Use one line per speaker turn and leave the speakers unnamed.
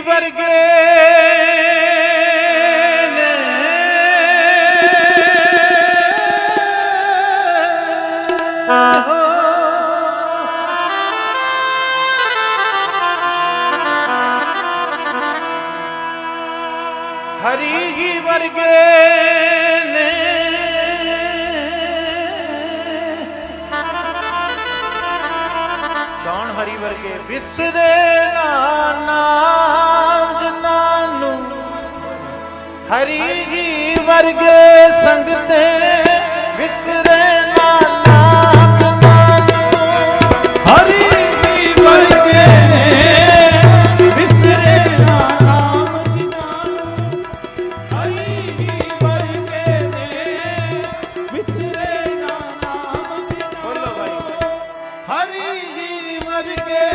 ਵਰਗੇ ਨੇ। ਹਰੀ ਹੀ ਵਰਗੇ ਨੇ। ਕੌਣ ਹਰੀ ਵਰਗੇ? ਵਰਗੇ ਸੰਗਤੇ ਵਿਸਰੇ ਨਾ ਨਾਮ ਨਾਨੂ ਹਰੀ ਜੀ ਵਰਗੇ ਵਿਸਰੇ ਨਾ ਨਾਮ ਨਾਨੂ ਹਰੀ ਜੀ ਵਰਗੇ ਵਿਸਰੇ ਨਾ ਨਾਮ ਨਾਨੂ ਹਰੀ ਜੀ ਵਰਗੇ